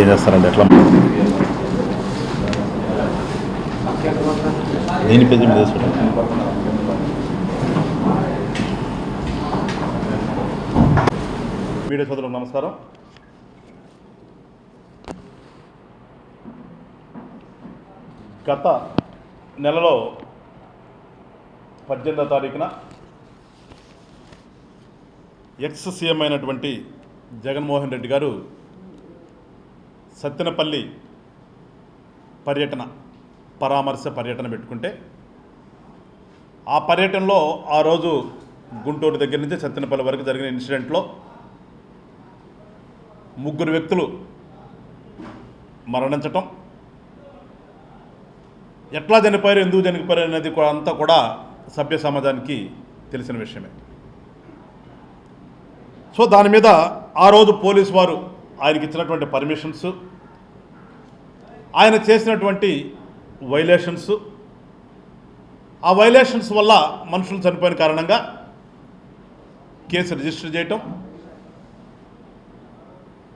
ఏం చేస్తారండి ఎట్లా దేని పేజీ మీద వేసుకుంటాం మీడియా సోదరులకు నమస్కారం. గత నెలలో పద్దెనిమిదో తారీఖున ఎక్స్ సీఎం అయినటువంటి జగన్మోహన్ రెడ్డి గారు సత్తెనపల్లి పర్యటన పరామర్శ పర్యటన పెట్టుకుంటే ఆ పర్యటనలో ఆ రోజు గుంటూరు దగ్గర నుంచి సత్తెనపల్లి వరకు జరిగిన ఇన్సిడెంట్లో ముగ్గురు వ్యక్తులు మరణించటం. ఎట్లా చనిపోయారు ఎందుకు చనిపోయారు అనేది కూడా అంతా కూడా సభ్య సమాజానికి తెలిసిన విషయమే. సో దాని మీద ఆ రోజు పోలీస్ వారు ఆయనకి ఇచ్చినటువంటి పర్మిషన్స్ ఆయన చేసినటువంటి వైలేషన్స్ ఆ వైలేషన్స్ వల్ల మనుషులు చనిపోయిన కారణంగా కేసు రిజిస్టర్ చేయటం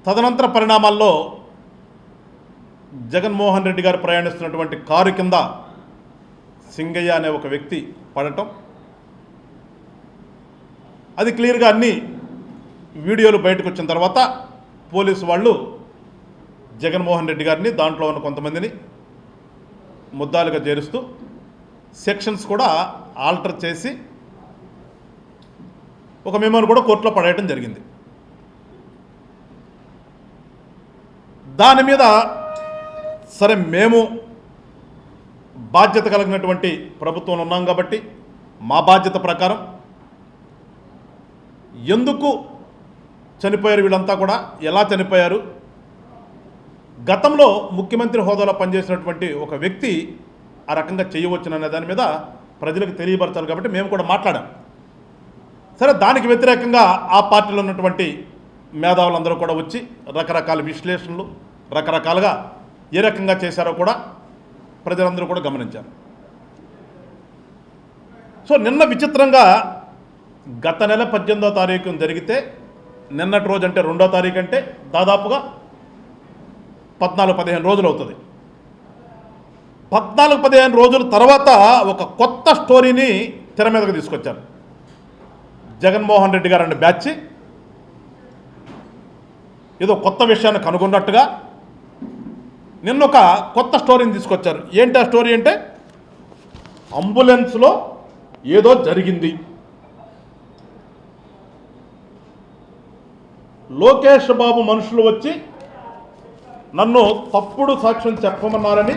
తదనంతర పరిణామాల్లో జగన్మోహన్ రెడ్డి గారు ప్రయాణిస్తున్నటువంటి కారు కింద సింగయ్య అనే ఒక వ్యక్తి పడటం. అది క్లియర్గా అన్ని వీడియోలు బయటకు వచ్చిన తర్వాత పోలీసు వాళ్ళు జగన్మోహన్ రెడ్డి గారిని దాంట్లో ఉన్న కొంతమందిని ముద్దాలుగా చేరుస్తూ సెక్షన్స్ కూడా ఆల్టర్ చేసి ఒక మెమోని కూడా కోర్టులో పడేయటం జరిగింది. దాని మీద సరే మేము బాధ్యత కలిగినటువంటి ప్రభుత్వంలో ఉన్నాం కాబట్టి మా బాధ్యత ప్రకారం ఎందుకు చనిపోయారు వీళ్ళంతా కూడా. ఎలా చనిపోయారు? గతంలో ముఖ్యమంత్రి హోదాలో పనిచేసినటువంటి ఒక వ్యక్తి ఆ రకంగా చేయవచ్చుననే దాని మీద ప్రజలకు తెలియపరచాలి కాబట్టి మేము కూడా మాట్లాడాం. సరే దానికి వ్యతిరేకంగా ఆ పార్టీలో ఉన్నటువంటి మేధావులందరూ కూడా వచ్చి రకరకాల విశ్లేషణలు రకరకాలుగా ఏ రకంగా చేశారో కూడా ప్రజలందరూ కూడా గమనించారు. సో నిన్న విచిత్రంగా గత నెల పద్దెనిమిదో తారీఖు జరిగితే నిన్నటి రోజు అంటే రెండో తారీఖు అంటే దాదాపుగా పద్నాలుగు పదిహేను రోజులు అవుతుంది. పద్నాలుగు పదిహేను రోజుల తర్వాత ఒక కొత్త స్టోరీని తెర మీదకు తీసుకొచ్చారు. జగన్మోహన్ రెడ్డి గారు అనే బ్యాచ్ ఏదో కొత్త విషయాన్ని కనుగొన్నట్టుగా నిన్న ఒక కొత్త స్టోరీని తీసుకొచ్చారు. ఏంటి ఆ స్టోరీ అంటే అంబులెన్స్లో ఏదో జరిగింది. లోకేష్ బాబు మనుషులు వచ్చి నన్ను తప్పుడు సాక్ష్యం చెప్పమన్నారని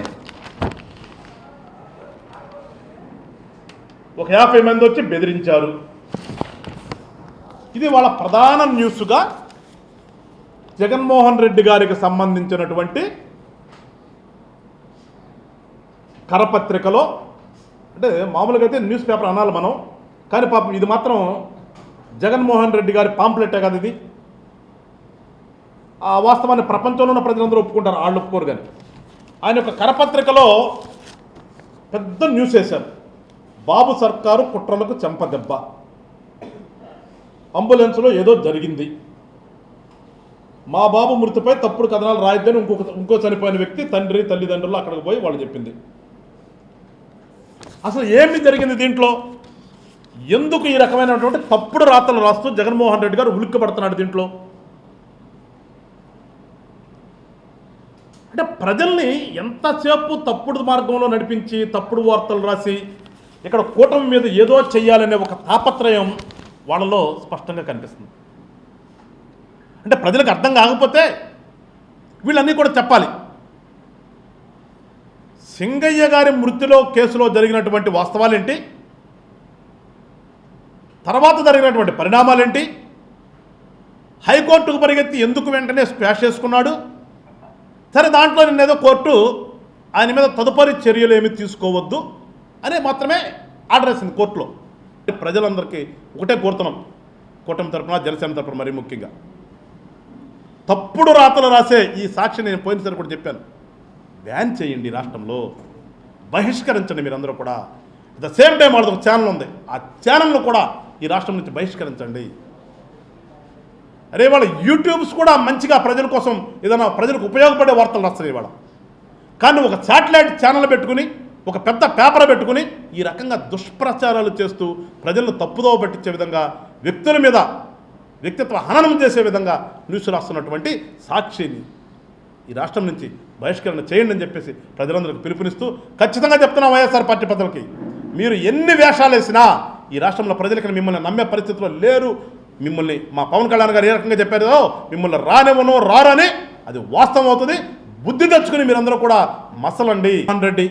ఒక యాభై మంది వచ్చి బెదిరించారు. ఇది వాళ్ళ ప్రధాన న్యూస్గా జగన్మోహన్ రెడ్డి గారికి సంబంధించినటువంటి కరపత్రికలో అంటే మామూలుగా అయితే న్యూస్ పేపర్ అనాలి మనం కానీ పాపం ఇది మాత్రం జగన్మోహన్ రెడ్డి గారి పాంప్లెట్టే కదా ఇది. ఆ వాస్తవాన్ని ప్రపంచంలో ఉన్న ప్రజలందరూ ఒప్పుకుంటారు వాళ్ళు ఒప్పుకోరు కానీ. ఆయన యొక్క కరపత్రికలో పెద్ద న్యూస్ వేశారు. బాబు సర్కారు కుట్రలకు చెంపదెబ్బ. అంబులెన్స్లో ఏదో జరిగింది. మా బాబు మృతిపై తప్పుడు కథనాలు రాయొద్దని ఇంకొక ఇంకో చనిపోయిన వ్యక్తి తండ్రి తల్లిదండ్రులు అక్కడికి పోయి వాళ్ళు చెప్పింది. అసలు ఏమి జరిగింది దీంట్లో? ఎందుకు ఈ రకమైనటువంటి తప్పుడు రాతలు రాస్తూ జగన్మోహన్ రెడ్డి గారు ఉలిక్కబడుతున్నాడు దీంట్లో? అంటే ప్రజల్ని ఎంతసేపు తప్పుడు మార్గంలో నడిపించి తప్పుడు వార్తలు రాసి ఇక్కడ కూటమి మీద ఏదో చేయాలనే ఒక తాపత్రయం వాళ్ళలో స్పష్టంగా కనిపిస్తుంది. అంటే ప్రజలకు అర్థం కాకపోతే వీళ్ళన్నీ కూడా చెప్పాలి. సింగయ్య గారి మృతిలో కేసులో జరిగినటువంటి వాస్తవాలేంటి? తర్వాత జరిగినటువంటి పరిణామాలేంటి? హైకోర్టుకు పరిగెత్తి ఎందుకు వెంటనే స్పాష్ చేసుకున్నాడు? సరే దాంట్లో నిన్నేదో కోర్టు ఆయన మీద తదుపరి చర్యలు ఏమి తీసుకోవద్దు అనే మాత్రమే ఆర్డర్ వేసింది కోర్టులో. ప్రజలందరికీ ఒకటే కోరుతున్నాం. కూటమి తరపున జనసేన తరపున మరీ ముఖ్యంగా. తప్పుడు రాతలు రాసే ఈ సాక్షి నేను పోయినసారి కూడా చెప్పాను. బ్యాన్ చేయండి రాష్ట్రంలో. బహిష్కరించండి మీరందరూ కూడా. ద సేమ్ టైం వాళ్ళది ఒక ఛానల్ ఉంది. ఆ ఛానల్ను కూడా ఈ రాష్ట్రం నుంచి బహిష్కరించండి. అరే వాళ్ళ యూట్యూబ్స్ కూడా మంచిగా ప్రజల కోసం ఏదైనా ప్రజలకు ఉపయోగపడే వార్తలు రాస్తారు ఇవాళ. కానీ ఒక శాటిలైట్ ఛానల్ పెట్టుకుని ఒక పెద్ద పేపర్ పెట్టుకుని ఈ రకంగా దుష్ప్రచారాలు చేస్తూ ప్రజలను తప్పుదోవ పట్టించే విధంగా వ్యక్తుల మీద వ్యక్తిత్వ హననం చేసే విధంగా న్యూస్ రాస్తున్నటువంటి సాక్షిని ఈ రాష్ట్రం నుంచి బహిష్కరణ చేయండి అని చెప్పేసి ప్రజలందరికీ పిలుపునిస్తూ ఖచ్చితంగా చెప్తున్నాం వైఎస్ఆర్ పార్టీ పెద్దలకి మీరు ఎన్ని వేషాలు వేసినా ఈ రాష్ట్రంలో ప్రజలకి మిమ్మల్ని నమ్మే పరిస్థితిలో లేరు మిమ్మల్ని మా పవన్ కళ్యాణ్ గారు ఏ రకంగా చెప్పారో మిమ్మల్ని రానివ్వను రారని అది వాస్తవం అవుతుంది. బుద్ధి తెచ్చుకుని మీరందరూ కూడా మసలండి. రెడ్డి.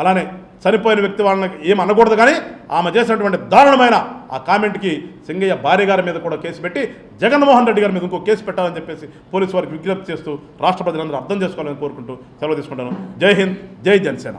అలానే చనిపోయిన వ్యక్తి వాళ్ళని ఏం అనకూడదు కానీ ఆమె చేసినటువంటి దారుణమైన ఆ కామెంట్కి సింగయ్య భార్య గారి మీద కూడా కేసు పెట్టి జగన్మోహన్ రెడ్డి గారి మీద ఇంకో కేసు పెట్టాలని చెప్పేసి పోలీసు వారికి విజ్ఞప్తి చేస్తూ రాష్ట్ర ప్రజలందరూ అర్థం చేసుకోవాలని కోరుకుంటూ సెలవు తీసుకుంటాను. జై హింద్ జై జనసేన.